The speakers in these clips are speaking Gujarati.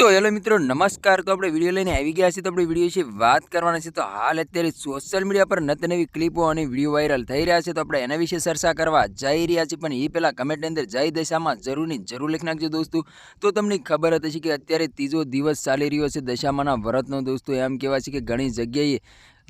તો હેલો મિત્રો, નમસ્કાર. તો આપણે વીડિયો લઈને આવી ગયા છીએ. તો આપણે વીડિયો વિશે વાત કરવાના છે તો હાલ અત્યારે સોશિયલ મીડિયા પર નત નવી ક્લિપો અને વીડિયો વાયરલ થઈ રહ્યા છે. તો આપણે એના વિશે ચર્ચા કરવા જઈ રહ્યા છીએ. પણ એ પહેલાં કમેન્ટની અંદર જય દશામાં જરૂરની જરૂર લખી નાખજો દોસ્તો. તો તમને ખબર હતી કે અત્યારે ત્રીજો દિવસ ચાલી રહ્યો છે દશામાના વ્રતનો દોસ્તો. એમ કહેવાય છે કે ઘણી જગ્યાએ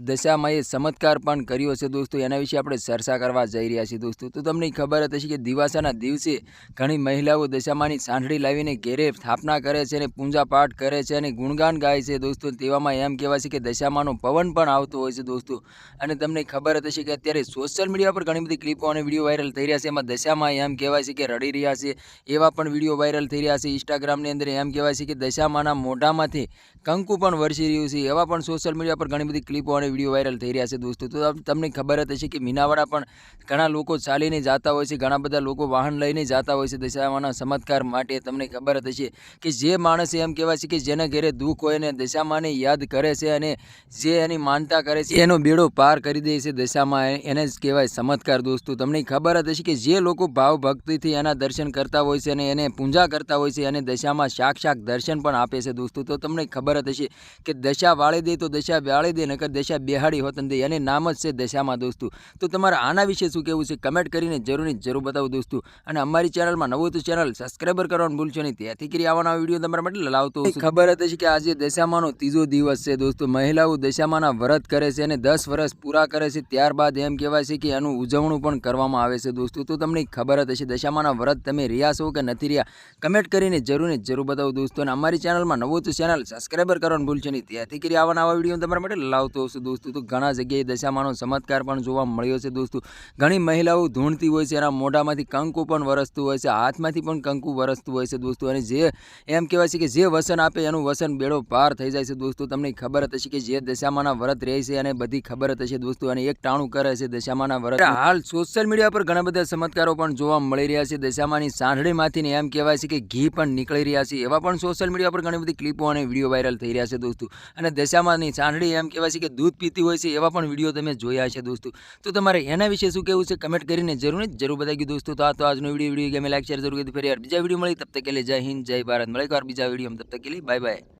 દશામાં એ ચમત્કાર પણ કર્યો છે દોસ્તો. એના વિશે આપણે ચર્ચા કરવા જઈ રહ્યા છીએ દોસ્તો. તો તમને ખબર હશે કે દિવાસાના દિવસે ઘણી મહિલાઓ દશામાની સાંઠળી લાવીને ઘેરે સ્થાપના કરે છે અને પૂજા પાઠ કરે છે અને ગુણગાન ગાય છે દોસ્તો. તેવામાં એમ કહેવાય છે કે દશામાનો પવન પણ આવતો હોય છે દોસ્તો. અને તમને ખબર જ કે અત્યારે સોશિયલ મીડિયા પર ઘણી બધી ક્લિપો અને વીડિયો વાયરલ થઈ રહ્યા છે. એમાં દશામાં એમ કહેવાય છે કે રડી રહ્યા છે. એવા પણ વીડિયો વાયરલ થઈ રહ્યા છે. ઇન્સ્ટાગ્રામની અંદર એમ કહેવાય છે કે દશામાના મોઢામાંથી કંકુ પણ વરસી રહ્યું છે. એવા પણ સોશિયલ મીડિયા પર ઘણી બધી ક્લિપો અને વીડિયો વાયરલ થઈ રહ્યા છે દોસ્તો. તો તમને ખબર જ હશે કે મીનાવાડા પણ ઘણા લોકો ચાલીને જતા હોય છે, ઘણા બધા લોકો વાહન લઈને જતા હોય છે દશામાના ચમત્કાર માટે. તમને ખબર જ હશે કે જે માણસ એમ કહેવાય છે કે જેના ઘરે દુઃખ હોય ને દશામાને યાદ કરે છે અને જે એની માનતા કરે છે એનો બેડો પાર કરી દે છે દશામાં. એને જ કહેવાય ચમત્કાર દોસ્તો. તમને ખબર જ હશે કે જે લોકો ભાવ ભક્તિથી એના દર્શન કરતા હોય છે અને એને પૂજા કરતા હોય છે અને દશામાં સાક્ષાત દર્શન પણ આપે છે દોસ્તો. તો તમને ખબર જ હશે કે દશા વાળી દે તો દશા વાળી દે, નકર દશા બેહાડી હોત દે એને નામ જ છે દશામાં દોસ્તો. તો તમારે આના વિશે શું કહેવું છે? કમેન્ટ કરીને જરૂરની જરૂર બતાવો દોસ્તો. અને અમારી ચેનલમાં નવું તો ચેનલ સબસ્ક્રાઈબર કરવાનું ભૂલશો નહીં. ત્યાંથી કરી આવવાના વીડિયો તમારા માટે લાવતો ખબર જ છે કે આજે દશામાનો ત્રીજો દિવસ છે દોસ્તો. મહિલાઓ દશામાના વ્રત કરે છે અને દસ વર્ષ પૂરા કરે છે. ત્યારબાદ એમ કહેવાય છે કે એનું ઉજવણું પણ કરવામાં આવે છે દોસ્તો. તો તમને ખબર જ હશે દશામાના વ્રત તમે રહ્યા છો કે નથી રહ્યા? કમેન્ટ કરીને જરૂર ને જરૂર બતાવો દોસ્તો. અને અમારી ચેનલમાં નવું તો ચેનલ સબસ્ક્રાઈબર કરવાનું ભૂલશો નહીં. ત્યાંથી કરી આવવાના આવા વીડિયો તમારા માટે લાવતો હશું દોસ્તો. તો ઘણા જગ્યાએ દશામાનો ચમત્કાર પણ જોવા મળ્યો છે દોસ્તો. ઘણી મહિલાઓ ધૂણતી હોય છે, એના મોઢામાંથી કંકુ પણ વરસતું હોય છે, હાથમાંથી પણ કંકુ વરસતું હોય છે દોસ્તો. અને જે એમ કહેવાય છે કે જે વસન આપે એનું વસન બેડો પાર થઈ જાય છે દોસ્તો. તમને ખબર જ કે જે દશામાના વ્રત રહે છે અને બધી ખબર હશે દોસ્તો. અને એક ટાણું કરે છે દશામાના વ્રત. હાલ સોશિયલ મીડિયા પર ઘણા બધા ચમત્કારો પણ જોવા મળી રહ્યા છે. દશામાની સાંઢળીમાંથી એમ કહેવાય છે કે ઘી પણ નીકળી રહ્યા છે. એવા પણ સોશિયલ મીડિયા પર ઘણી બધી ક્લિપો અને વીડિયો વાયરલ થઈ રહ્યા છે દોસ્તો. અને દશામાની સાંઢળી એમ કહેવાય છે કે દૂધ પીતી હોય છે, એવા પણ વીડિયો તમે જોયા છે દોસ્તો. તો તમારે એના વિશે શું કહેવું છે કમેન્ટ કરીને જરૂર જરૂર બતાવી દોસ્તો. તો આ તો આજનો વીડિયો વીડિયો ગમે લાઈક શેર જરૂર કરી ફરી યાર બીજા વીડિયો મળી, તબ તક જય હિન્દ, જય ભારત. મળે એક વાર બીજા વીડિયો તબ તક બાય બાય